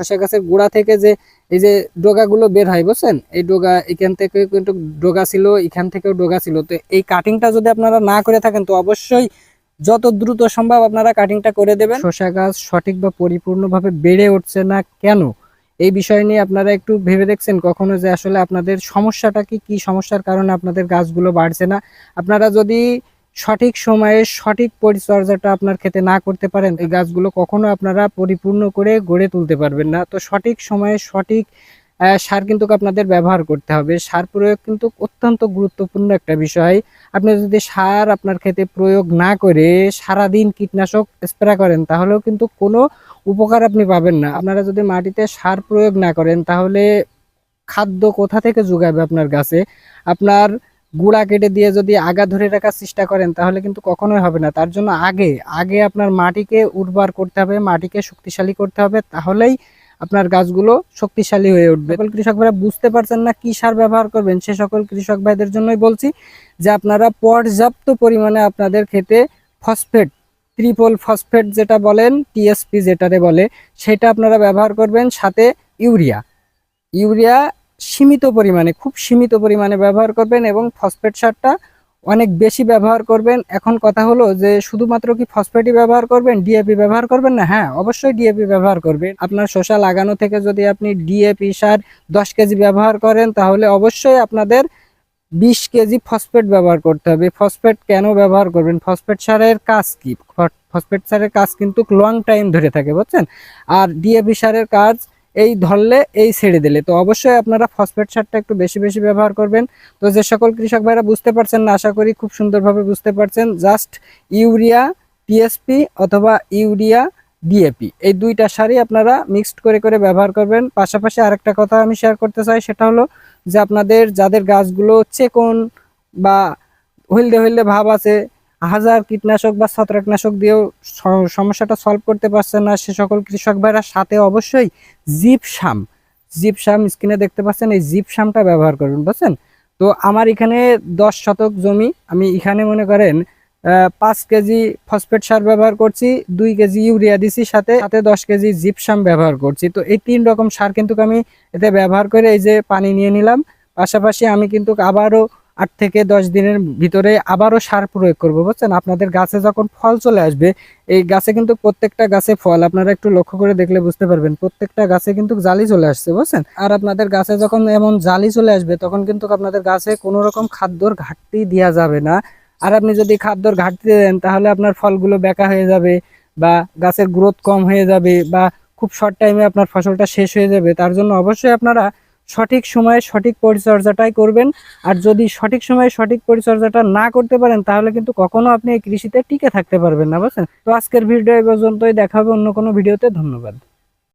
শশা গাছের গোড়া থেকে যে এই যে ডোগাগুলো বের হয়, বুঝছেন? এই ডোগা এখান থেকে কিন্তু ডোগা ছিল, এখান থেকেও ডোগা ছিল। তো এই কাটিংটা যদি আপনারা না করে থাকেন, তো অবশ্যই যত দ্রুত সম্ভব আপনারা কাটিংটা করে দেবেন। শশা গাছ সঠিক বা পরিপূর্ণভাবে বেড়ে উঠছে না কেন? এই বিষয় নিয়ে আপনারা একটু ভেবে দেখছেন কখনো যে আসলে আপনাদের সমস্যাটা কি? কি সমস্যার কারণে আপনাদের গাছগুলো বাড়ছে না? আপনারা যদি সঠিক সময়ে সঠিক পরিচর্যাটা আপনার ক্ষেতে না করতে পারেন, এই গাছগুলো কখনো আপনারা পরিপূর্ণ করে গড়ে তুলতে পারবেন না। তো সঠিক সময়ে সঠিক সার কিন্তু আপনাদের ব্যবহার করতে হবে। সার প্রয়োগ কিন্তু অত্যন্ত গুরুত্বপূর্ণ একটা বিষয়। আপনি যদি সার আপনার ক্ষেতে প্রয়োগ না করে সারাদিন কীটনাশক স্প্রে করেন, তাহলেও কিন্তু কোনো উপকার আপনি পাবেন না। আপনারা যদি মাটিতে সার প্রয়োগ না করেন, তাহলে খাদ্য কোথা থেকে যোগাবে আপনার গাছে? আপনার গুঁড়া কেটে দিয়ে যদি আগা ধরে রাখার চেষ্টা করেন, তাহলে কিন্তু কখনোই হবে না। তার জন্য আগে আগে আপনার মাটিকে উর্বর করতে হবে, মাটিকে শক্তিশালী করতে হবে, তাহলেই আপনার গাছগুলো শক্তিশালী হয়ে উঠবে। সকল কৃষক ভাইরা বুঝতে পারছেন না কি সার ব্যবহার করবেন, সে সকল কৃষক ভাইদের জন্যই বলছি যে আপনারা পর্যাপ্ত পরিমাণে আপনাদের ক্ষেতে ফসফেট ট্রিপল ফসফেট যেটা বলেন টিএসপি যেটারে বলে, সেটা আপনারা ব্যবহার করবেন সাথে ইউরিয়া। ইউরিয়া সীমিত পরিমাণে, খুব সীমিত পরিমাণে ব্যবহার করবেন এবং ফসফেট সারটা অনেক বেশি ব্যবহার করবেন। এখন কথা হলো যে, শুধুমাত্র কি ফসফেটই ব্যবহার করবেন ডিএপি ব্যবহার করবেন না? হ্যাঁ অবশ্যই ডিএপি ব্যবহার করবেন। আপনার শসা লাগানো থেকে যদি আপনি ডিএপি সার দশ কেজি ব্যবহার করেন, তাহলে অবশ্যই আপনাদের বিশ কেজি ফসফেট ব্যবহার করতে হবে। ফসফেট কেন ব্যবহার করবেন? ফসফেট সারের কাজ কি? ফসফেট সারের কাজ কিন্তু লং টাইম ধরে থাকে, বুঝছেন? আর ডিএপি সারের কাজ এই ধরলে এই ছেড়ে দিলে। তো অবশ্যই আপনারা ফসফেট সারটা একটু বেশি বেশি ব্যবহার করবেন। তো যে সকল কৃষক ভাইরা বুঝতে পারছেন না, আশা করি খুব সুন্দরভাবে বুঝতে পারছেন জাস্ট ইউরিয়া টিএসপি অথবা ইউরিয়া ডিএপি এই দুইটা সারই আপনারা মিক্সড করে করে ব্যবহার করবেন। পাশাপাশি আরেকটা কথা আমি শেয়ার করতে চাই, সেটা হলো যে আপনাদের, যাদের গাছগুলো চেকন বা হইলদে হইলদে ভাব আছে হাজার কীটনাশক বা ছত্রাকনাশক দিয়েও সমস্যাটা সলভ করতে পারছেন না সে সকল কৃষক ভাইরা। সাথে অবশ্যই জিপসাম জিপসাম স্ক্রিনে দেখতে পাচ্ছেন, এই জিপসামটা ব্যবহার করবেন বুঝছেন? তো আমার এখানে দশ শতক জমি। আমি এখানে মনে করেন পাঁচ কেজি ফসফেট সার ব্যবহার করছি, দুই কেজি ইউরিয়া দিছি, সাথে সাথে দশ কেজি জিপসাম ব্যবহার করছি। তো এই তিন রকম সার কিন্তু আমি এতে ব্যবহার করে এই যে পানি নিয়ে নিলাম। পাশাপাশি আমি কিন্তু আবারও আট থেকে দশ দিনের ভিতরে আবারও সার প্রয়োগ করব, বুঝছেন? আপনাদের গাছে যখন ফল চলে আসবে, এই গাছে কিন্তু প্রত্যেকটা গাছে ফল, আপনারা একটু লক্ষ্য করে দেখলে বুঝতে পারবেন, প্রত্যেকটা গাছে কিন্তু জালি চলে আসছে, বুঝছেন? আর আপনাদের গাছে যখন এমন জালি চলে আসবে, তখন কিন্তু আপনাদের গাছে কোনো রকম খাদ্যর ঘাটতি দেওয়া যাবে না। আর আপনি যদি খাদ্যর ঘাটতি দেন, তাহলে আপনার ফলগুলো বেকা হয়ে যাবে বা গাছের গ্রোথ কম হয়ে যাবে বা খুব শর্ট টাইমে আপনার ফসলটা শেষ হয়ে যাবে। তার জন্য অবশ্যই আপনারা সঠিক সময়ে সঠিক পরিচর্যাটাই করবেন। আর যদি সঠিক সময়ে সঠিক পরিচর্যাটা না করতে পারেন, তাহলে কিন্তু কখনো আপনি এই কৃষিতে টিকে থাকতে পারবেন না, বুঝছেন? তো আজকের ভিডিও এই পর্যন্তই। দেখাবে অন্য কোনো ভিডিওতে। ধন্যবাদ।